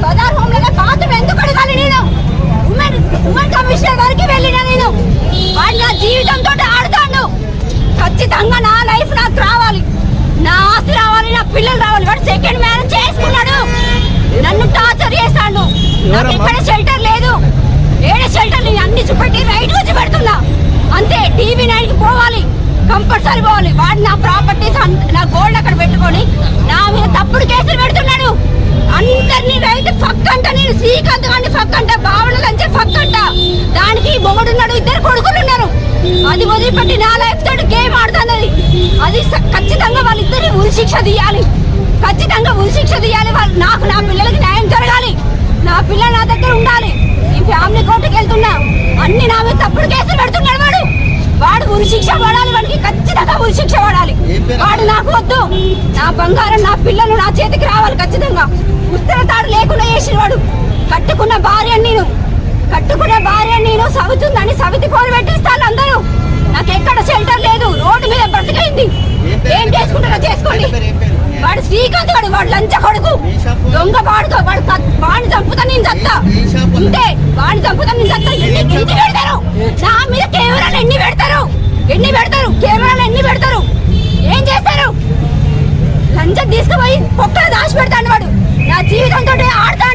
సోదార్ హోమ్లో బాత్రూమ్ ఎందుకు అడగాలి నేను? ఉమెన్ ఉమెన్ కమిషనర్ వరకు వెళ్ళిన నేను. నా జీవితంతో ఆడుతాడు. ఖచ్చితంగా నా లైఫ్ నాకు రావాలి. నా ఆస్తి రావాలి నా పిల్లలు రావాలి. వాడు సెకండ్ మ్యారేజ్ చేసుకున్నాడు. నన్ను టార్చర్ చేస్తాడు. నాకు ఎక్కడ షెల్టర్ లేదు. ఏడ షెల్టర్ నేను అన్ని చూపెట్టి రైట్ వచ్చి పెడుతున్నా. అంతే టీవీ నైన్కి పోవాలి. కంపల్సరీ పోవాలి. వాడు నా ప్రాపర్టీస్ నా గోల్డ్ అక్కడ పెట్టుకొని నా మీద తప్పుడు కేసులు పెడుతున్నాడు. అందరినీ రైతు ఫక్ అంట నేను శ్రీకాంత్ గారిని ఫక్ అంట భావన లంచే ఫక్ అంట దానికి మొగుడున్నాడు ఇద్దరు కొడుకులు ఉన్నారు. అది వదిలిపెట్టి నా లైఫ్ తోటి గేమ్ ఆడుతున్నది. అది స- ఖచ్చితంగా వాళ్ళిద్దరిని ఉరిశిక్ష తీయాలి. ఖచ్చితంగా ఉరిశిక్ష తీయాలి. వాళ్ళు నాకు నా పిల్లలకి న్యాయం జరగాలి. నా పిల్లలు నా దగ్గర ఉండాలి. ఫ్యామిలీ కోర్టుకి వెళ్తున్నా. అన్ని నా మీద తప్పుడు కేసులు పెడుతున్నాడు వాడు. వాడు ఉరి శిక్ష పడాలి వాడికి ఖచ్చితంగా ఉరి శిక్ష పడాలి. వాడు నాకు వద్దు. నా బంగారం నా పిల్లలు నా చేతికి రావాలి ఖచ్చితంగా. ఉత్తర తాడు లేకుండా చేసిన వాడు. కట్టుకున్న భార్య నేను కట్టుకున్న భార్య నేను సవితుందని సవితి ఫోన్ పెట్టిస్తాను అందరూ నాకు ఎక్కడ షెల్టర్ లేదు రోడ్డు మీద బ్రతికైంది ఏం చేసుకుంటారో చేసుకోండి. వాడు శ్రీకాంత్ వాడు వాడు లంచ కొడుకు. దొంగ వాడుతో వాడు వాడిని చంపుతా నేను చస్తా ఉంటే వాడిని చంపుతా నేను చస్తా ఎన్ని ఎన్ని పెడతారు? నా మీద కెమెరాలు ఎన్ని పెడతారు? ఎన్ని పెడతారు? కెమెరాలు ఎన్ని పెడతారు? ఏం చేస్తారు? లంచం తీసుకుపోయి పొక్కలు దాచి పెడతాడు వాడు. నా జీవితంతో ఆడతాడు.